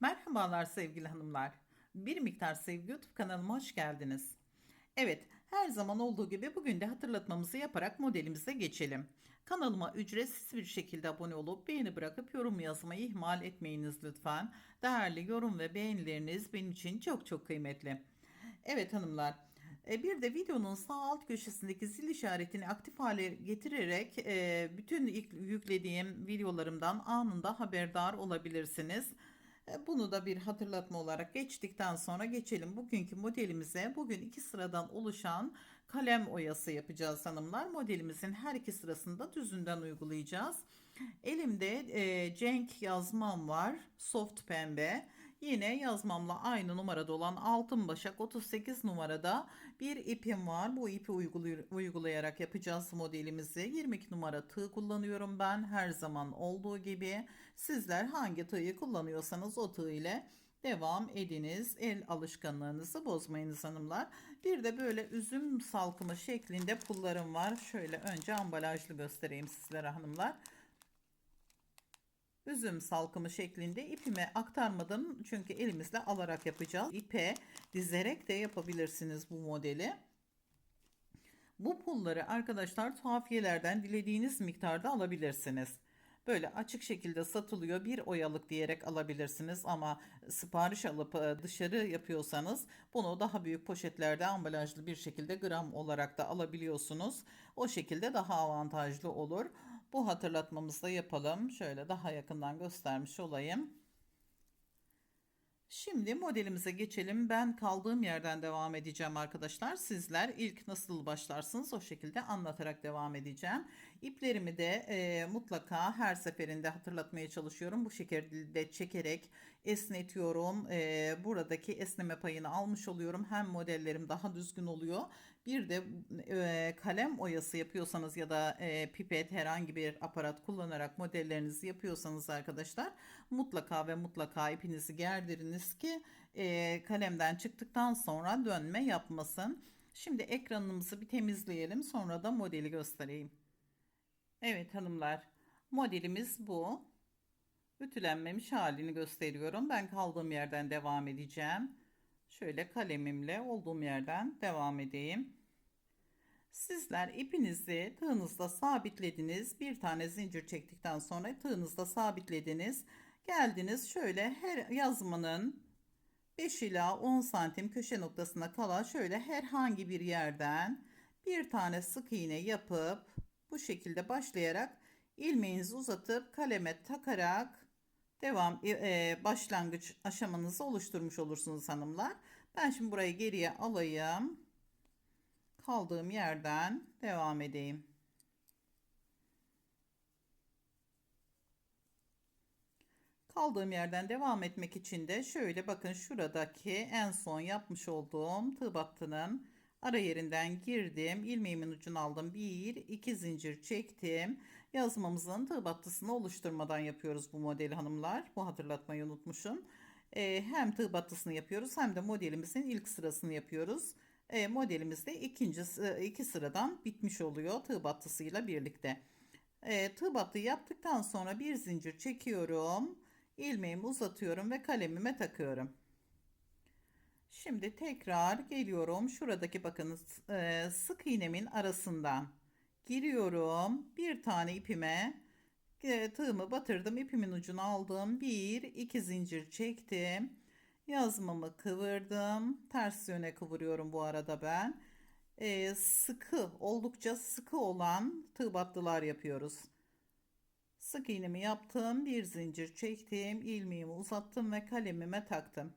Merhabalar sevgili hanımlar. Bir miktar sevgi YouTube kanalıma hoş geldiniz. Evet, her zaman olduğu gibi bugün de hatırlatmamızı yaparak modelimize geçelim. Kanalıma ücretsiz bir şekilde abone olup beğeni bırakıp yorum yazmayı ihmal etmeyiniz lütfen. Değerli yorum ve beğenileriniz benim için çok çok kıymetli. Evet hanımlar, e, bir de videonun sağ alt köşesindeki zil işaretini aktif hale getirerek e, bütün yüklediğim videolarımdan anında haberdar olabilirsiniz. E, Bunu da bir hatırlatma olarak geçtikten sonra geçelim bugünkü modelimize. Bugün iki sıradan oluşan kalem oyası yapacağız hanımlar. Modelimizin her iki sırasında düzünden uygulayacağız. Elimde e, Cenk yazmam var. Soft pembe. Yine yazmamla aynı numarada olan altın başak 38 numarada bir ipim var. Bu ipi uygulay- uygulayarak yapacağız modelimizi. 22 numara tığ kullanıyorum ben her zaman olduğu gibi. Sizler hangi tığı kullanıyorsanız o tığ ile devam ediniz. El alışkanlığınızı bozmayınız hanımlar. Bir de böyle üzüm salkımı şeklinde pullarım var. Şöyle önce ambalajlı göstereyim sizlere hanımlar üzüm salkımı şeklinde ipime aktarmadım. Çünkü elimizle alarak yapacağız. İpe dizerek de yapabilirsiniz bu modeli. Bu pulları arkadaşlar tuhafiyelerden dilediğiniz miktarda alabilirsiniz. Böyle açık şekilde satılıyor. Bir oyalık diyerek alabilirsiniz ama sipariş alıp e, dışarı yapıyorsanız bunu daha büyük poşetlerde ambalajlı bir şekilde gram olarak da alabiliyorsunuz. O şekilde daha avantajlı olur. Bu hatırlatmamızı da yapalım. Şöyle daha yakından göstermiş olayım. Şimdi modelimize geçelim. Ben kaldığım yerden devam edeceğim arkadaşlar. Sizler ilk nasıl başlarsınız o şekilde anlatarak devam edeceğim. İplerimi de e, mutlaka her seferinde hatırlatmaya çalışıyorum. Bu şekilde çekerek esnetiyorum. E, buradaki esneme payını almış oluyorum. Hem modellerim daha düzgün oluyor. Bir de e, kalem oyası yapıyorsanız ya da e, pipet herhangi bir aparat kullanarak modellerinizi yapıyorsanız arkadaşlar mutlaka ve mutlaka ipinizi gerdiriniz ki e, kalemden çıktıktan sonra dönme yapmasın. Şimdi ekranımızı bir temizleyelim sonra da modeli göstereyim. Evet hanımlar modelimiz bu. Ütülenmemiş halini gösteriyorum. Ben kaldığım yerden devam edeceğim. Şöyle kalemimle olduğum yerden devam edeyim. Sizler ipinizi tığınızda sabitlediniz. Bir tane zincir çektikten sonra tığınızda sabitlediniz. Geldiniz şöyle her yazmanın 5 ila 10 santim köşe noktasına kala şöyle herhangi bir yerden bir tane sık iğne yapıp bu şekilde başlayarak ilmeğinizi uzatıp kaleme takarak devam e, başlangıç aşamanızı oluşturmuş olursunuz hanımlar. Ben şimdi burayı geriye alayım. Kaldığım yerden devam edeyim. Kaldığım yerden devam etmek için de şöyle bakın şuradaki en son yapmış olduğum tığ battının ara yerinden girdim. ilmeğimin ucunu aldım. Bir, iki zincir çektim. Yazmamızın tığ battısını oluşturmadan yapıyoruz bu modeli hanımlar. Bu hatırlatmayı unutmuşum. Ee, hem tığ battısını yapıyoruz hem de modelimizin ilk sırasını yapıyoruz. E, modelimiz de ikinci iki sıradan bitmiş oluyor tığ battısıyla birlikte. E, tığ battı yaptıktan sonra bir zincir çekiyorum. ilmeğimi uzatıyorum ve kalemime takıyorum. Şimdi tekrar geliyorum. Şuradaki bakınız e, sık iğnemin arasından giriyorum. Bir tane ipime e, tığımı batırdım. ipimin ucunu aldım. Bir, iki zincir çektim. Yazmamı kıvırdım. Ters yöne kıvırıyorum bu arada ben. Ee, sıkı, oldukça sıkı olan tığ battılar yapıyoruz. Sık iğnemi yaptım. Bir zincir çektim. ilmeğimi uzattım ve kalemime taktım.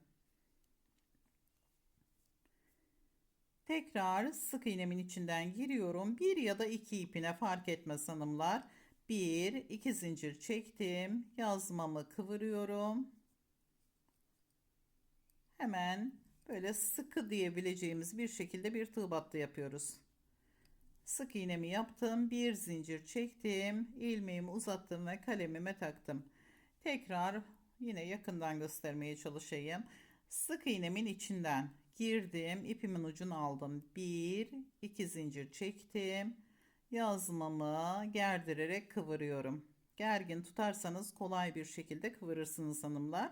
Tekrar sık iğnemin içinden giriyorum. Bir ya da iki ipine fark etmez hanımlar. Bir, iki zincir çektim. Yazmamı kıvırıyorum. Hemen böyle sıkı diyebileceğimiz bir şekilde bir tığ battı yapıyoruz. Sık iğnemi yaptım. Bir zincir çektim. ilmeğimi uzattım ve kalemime taktım. Tekrar yine yakından göstermeye çalışayım. Sık iğnemin içinden girdim. ipimin ucunu aldım. Bir, iki zincir çektim. Yazmamı gerdirerek kıvırıyorum. Gergin tutarsanız kolay bir şekilde kıvırırsınız hanımlar.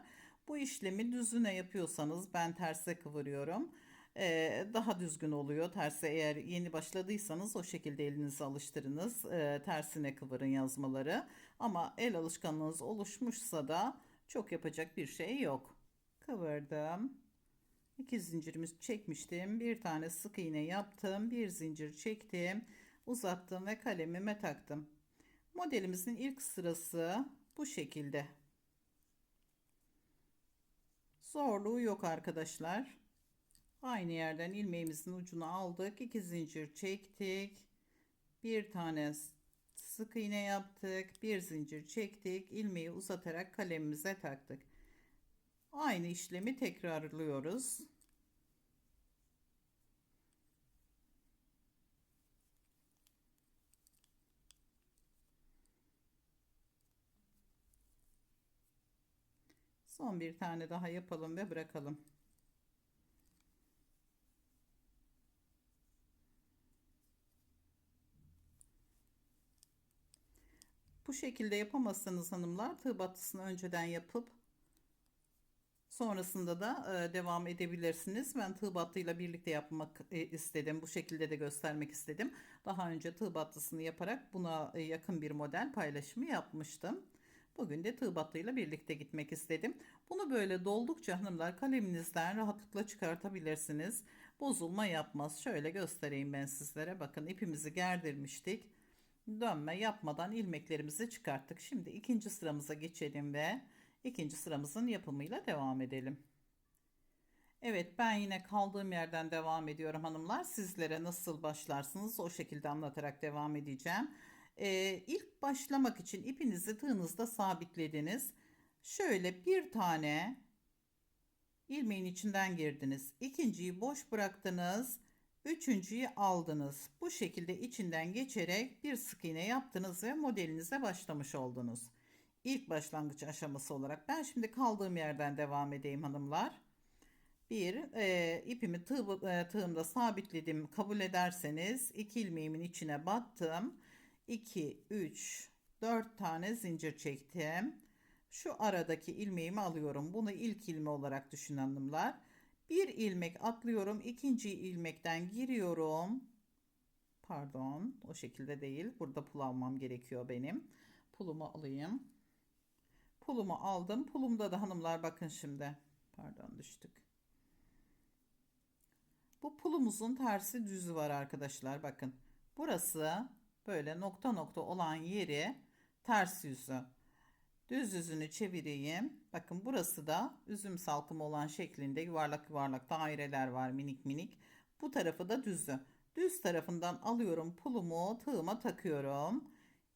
Bu işlemi düzüne yapıyorsanız ben terse kıvırıyorum. Ee, daha düzgün oluyor. Terse eğer yeni başladıysanız o şekilde elinizi alıştırınız. Ee, tersine kıvırın yazmaları. Ama el alışkanlığınız oluşmuşsa da çok yapacak bir şey yok. Kıvırdım. İki zincirimi çekmiştim. Bir tane sık iğne yaptım. Bir zincir çektim. Uzattım ve kalemime taktım. Modelimizin ilk sırası bu şekilde. Zorluğu yok arkadaşlar. Aynı yerden ilmeğimizin ucunu aldık. iki zincir çektik. Bir tane sık iğne yaptık. Bir zincir çektik. ilmeği uzatarak kalemimize taktık. Aynı işlemi tekrarlıyoruz. Son bir tane daha yapalım ve bırakalım. Bu şekilde yapamazsanız hanımlar tığ battısını önceden yapıp sonrasında da e, devam edebilirsiniz. Ben tığ battıyla birlikte yapmak e, istedim. Bu şekilde de göstermek istedim. Daha önce tığ battısını yaparak buna e, yakın bir model paylaşımı yapmıştım. Bugün de tığ battıyla birlikte gitmek istedim. Bunu böyle doldukça hanımlar kaleminizden rahatlıkla çıkartabilirsiniz. Bozulma yapmaz. Şöyle göstereyim ben sizlere. Bakın ipimizi gerdirmiştik. Dönme yapmadan ilmeklerimizi çıkarttık. Şimdi ikinci sıramıza geçelim ve ikinci sıramızın yapımıyla devam edelim. Evet ben yine kaldığım yerden devam ediyorum hanımlar. Sizlere nasıl başlarsınız o şekilde anlatarak devam edeceğim. Ee, ilk başlamak için ipinizi tığınızda sabitlediniz. Şöyle bir tane ilmeğin içinden girdiniz. İkinciyi boş bıraktınız. Üçüncüyü aldınız. Bu şekilde içinden geçerek bir sık iğne yaptınız ve modelinize başlamış oldunuz. İlk başlangıç aşaması olarak ben şimdi kaldığım yerden devam edeyim hanımlar. Bir e, ipimi tığ, e, tığımda sabitledim kabul ederseniz iki ilmeğimin içine battım. 2, 3, 4 tane zincir çektim. Şu aradaki ilmeğimi alıyorum. Bunu ilk ilme olarak düşün hanımlar. Bir ilmek atlıyorum. ikinci ilmekten giriyorum. Pardon o şekilde değil. Burada pul almam gerekiyor benim. Pulumu alayım. Pulumu aldım. Pulumda da hanımlar bakın şimdi. Pardon düştük. Bu pulumuzun tersi düzü var arkadaşlar. Bakın. Burası böyle nokta nokta olan yeri ters yüzü. Düz yüzünü çevireyim. Bakın burası da üzüm salkımı olan şeklinde yuvarlak yuvarlak daireler var minik minik. Bu tarafı da düzü. Düz tarafından alıyorum pulumu tığıma takıyorum.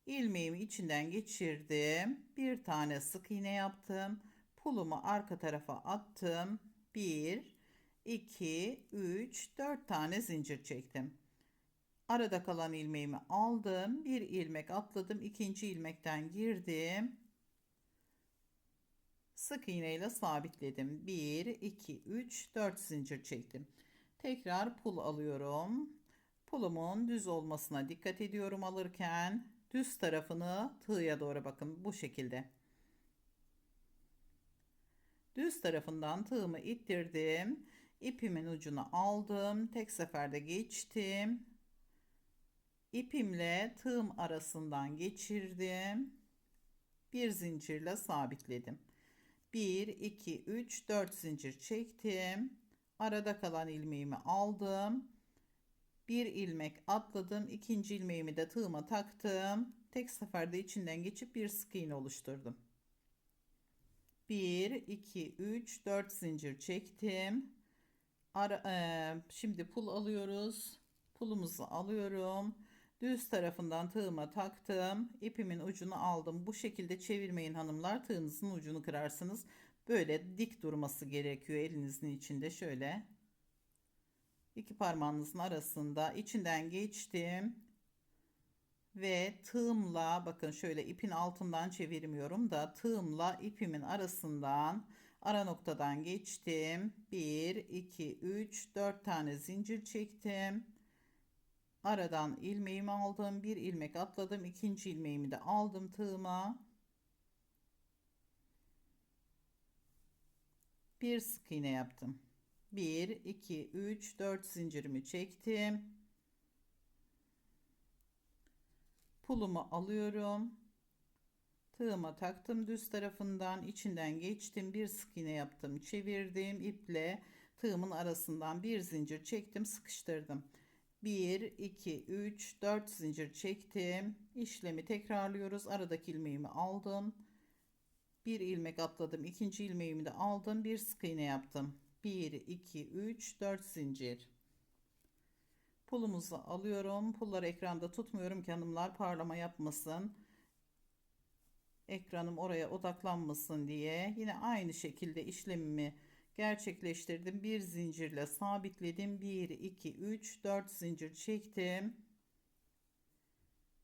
İlmeğimi içinden geçirdim. Bir tane sık iğne yaptım. Pulumu arka tarafa attım. 1, 2, 3, 4 tane zincir çektim. Arada kalan ilmeğimi aldım. Bir ilmek atladım. ikinci ilmekten girdim. Sık iğne ile sabitledim. 1, 2, 3, 4 zincir çektim. Tekrar pul alıyorum. Pulumun düz olmasına dikkat ediyorum alırken. Düz tarafını tığya doğru bakın bu şekilde. Düz tarafından tığımı ittirdim. İpimin ucunu aldım. Tek seferde geçtim. İpimle tığım arasından geçirdim. Bir zincirle sabitledim. 1, 2, 3, 4 zincir çektim. Arada kalan ilmeğimi aldım. Bir ilmek atladım. ikinci ilmeğimi de tığıma taktım. Tek seferde içinden geçip bir sık iğne oluşturdum. 1, 2, 3, 4 zincir çektim. Ara, e, şimdi pul alıyoruz. Pulumuzu alıyorum. Düz tarafından tığıma taktım. ipimin ucunu aldım. Bu şekilde çevirmeyin hanımlar. Tığınızın ucunu kırarsınız. Böyle dik durması gerekiyor elinizin içinde. Şöyle iki parmağınızın arasında içinden geçtim. Ve tığımla bakın şöyle ipin altından çevirmiyorum da tığımla ipimin arasından ara noktadan geçtim. 1, 2, 3, 4 tane zincir çektim aradan ilmeğimi aldım bir ilmek atladım ikinci ilmeğimi de aldım tığıma Bir sık iğne yaptım. 1 2 3 4 zincirimi çektim. Pulumu alıyorum. Tığıma taktım düz tarafından içinden geçtim bir sık iğne yaptım çevirdim iple tığımın arasından bir zincir çektim sıkıştırdım 1 2 3 4 zincir çektim. İşlemi tekrarlıyoruz. Aradaki ilmeğimi aldım. Bir ilmek atladım. İkinci ilmeğimi de aldım. Bir sık iğne yaptım. 1 2 3 4 zincir. Pulumuzu alıyorum. Pulları ekranda tutmuyorum ki hanımlar parlama yapmasın. Ekranım oraya odaklanmasın diye. Yine aynı şekilde işlemimi gerçekleştirdim. Bir zincirle sabitledim. 1 2 3 4 zincir çektim.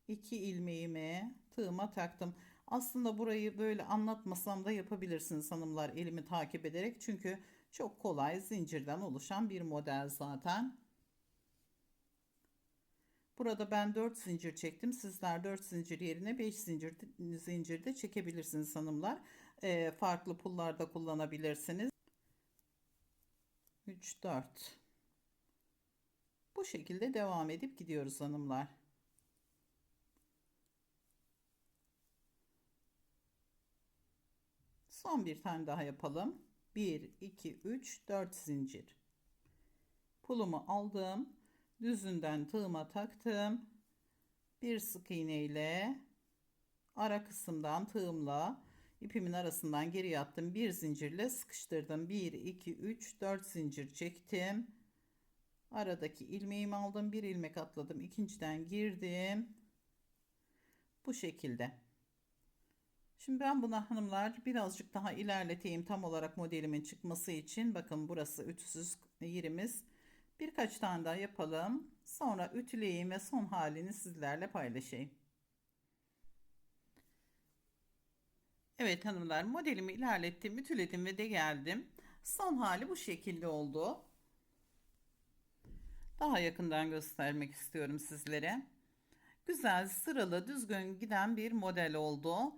2 ilmeğimi tığıma taktım. Aslında burayı böyle anlatmasam da yapabilirsiniz hanımlar elimi takip ederek. Çünkü çok kolay zincirden oluşan bir model zaten. Burada ben 4 zincir çektim. Sizler 4 zincir yerine 5 zincir zincir de çekebilirsiniz hanımlar. E, farklı pullarda kullanabilirsiniz. 3 4 Bu şekilde devam edip gidiyoruz hanımlar. Son bir tane daha yapalım. 1 2 3 4 zincir. Pulumu aldım düzünden tığıma taktım. Bir sık iğne ile ara kısımdan tığımla ipimin arasından geri attım. Bir zincirle sıkıştırdım. 1 2 3 4 zincir çektim. Aradaki ilmeğimi aldım. Bir ilmek atladım. ikinciden girdim. Bu şekilde. Şimdi ben buna hanımlar birazcık daha ilerleteyim tam olarak modelimin çıkması için. Bakın burası ütüsüz yerimiz. Birkaç tane daha yapalım. Sonra ütüleyeyim ve son halini sizlerle paylaşayım. Evet hanımlar modelimi ilerlettim, ütüledim ve de geldim. Son hali bu şekilde oldu. Daha yakından göstermek istiyorum sizlere. Güzel sıralı düzgün giden bir model oldu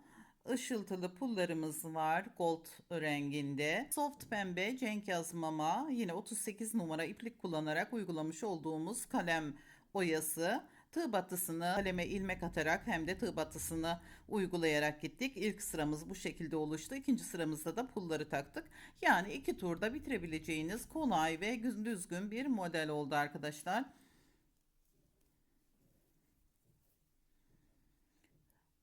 ışıltılı pullarımız var gold renginde. Soft pembe cenk yazmama yine 38 numara iplik kullanarak uygulamış olduğumuz kalem oyası. Tığ batısını kaleme ilmek atarak hem de tığ batısını uygulayarak gittik. İlk sıramız bu şekilde oluştu. İkinci sıramızda da pulları taktık. Yani iki turda bitirebileceğiniz kolay ve düzgün bir model oldu arkadaşlar.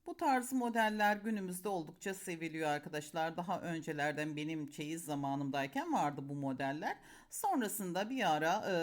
Bu tarz modeller günümüzde oldukça seviliyor arkadaşlar. Daha öncelerden benim çeyiz zamanımdayken vardı bu modeller. Sonrasında bir ara e,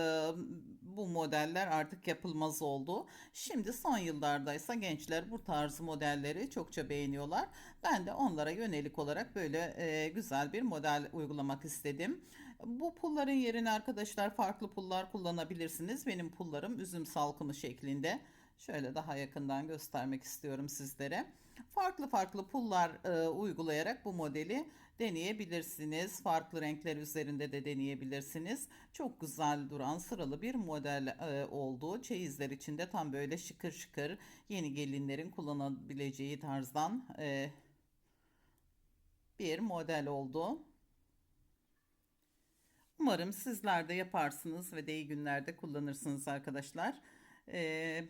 bu modeller artık yapılmaz oldu. Şimdi son yıllardaysa gençler bu tarz modelleri çokça beğeniyorlar. Ben de onlara yönelik olarak böyle e, güzel bir model uygulamak istedim. Bu pulların yerine arkadaşlar farklı pullar kullanabilirsiniz. Benim pullarım üzüm salkımı şeklinde. Şöyle daha yakından göstermek istiyorum sizlere. Farklı farklı pullar e, uygulayarak bu modeli deneyebilirsiniz. Farklı renkler üzerinde de deneyebilirsiniz. Çok güzel duran sıralı bir model e, oldu. Çeyizler içinde tam böyle şıkır şıkır yeni gelinlerin kullanabileceği tarzdan e, bir model oldu. Umarım sizler de yaparsınız ve de iyi günlerde kullanırsınız arkadaşlar. Ee,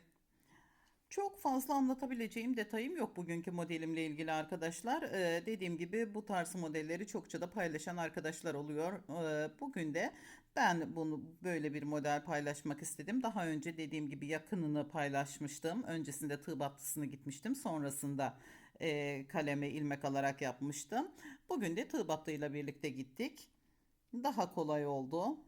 çok fazla anlatabileceğim detayım yok bugünkü modelimle ilgili arkadaşlar. Ee, dediğim gibi bu tarz modelleri çokça da paylaşan arkadaşlar oluyor. Ee, bugün de ben bunu böyle bir model paylaşmak istedim. Daha önce dediğim gibi yakınını paylaşmıştım. Öncesinde tığ battısını gitmiştim. Sonrasında e, kaleme ilmek alarak yapmıştım. Bugün de tığ battıyla birlikte gittik. Daha kolay oldu.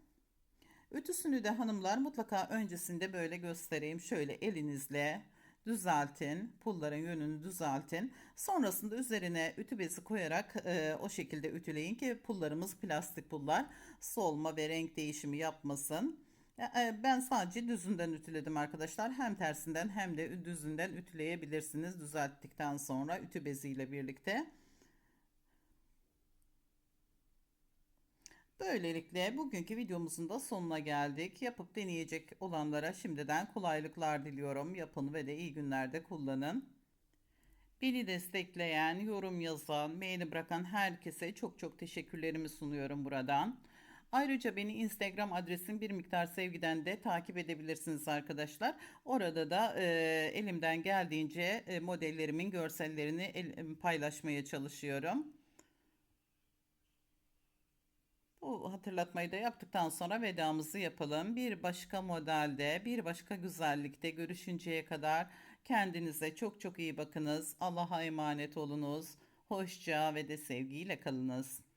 Ütüsünü de hanımlar mutlaka öncesinde böyle göstereyim. Şöyle elinizle düzeltin. Pulların yönünü düzeltin. Sonrasında üzerine ütü bezi koyarak e, o şekilde ütüleyin ki pullarımız plastik pullar solma ve renk değişimi yapmasın. E, ben sadece düzünden ütüledim arkadaşlar. Hem tersinden hem de düzünden ütüleyebilirsiniz düzelttikten sonra ütü beziyle birlikte. Böylelikle bugünkü videomuzun da sonuna geldik. Yapıp deneyecek olanlara şimdiden kolaylıklar diliyorum. Yapın ve de iyi günlerde kullanın. Beni destekleyen, yorum yazan, beğeni bırakan herkese çok çok teşekkürlerimi sunuyorum buradan. Ayrıca beni Instagram adresim bir miktar sevgiden de takip edebilirsiniz arkadaşlar. Orada da e, elimden geldiğince e, modellerimin görsellerini el- paylaşmaya çalışıyorum. Bu hatırlatmayı da yaptıktan sonra vedamızı yapalım. Bir başka modelde, bir başka güzellikte görüşünceye kadar kendinize çok çok iyi bakınız. Allah'a emanet olunuz. Hoşça ve de sevgiyle kalınız.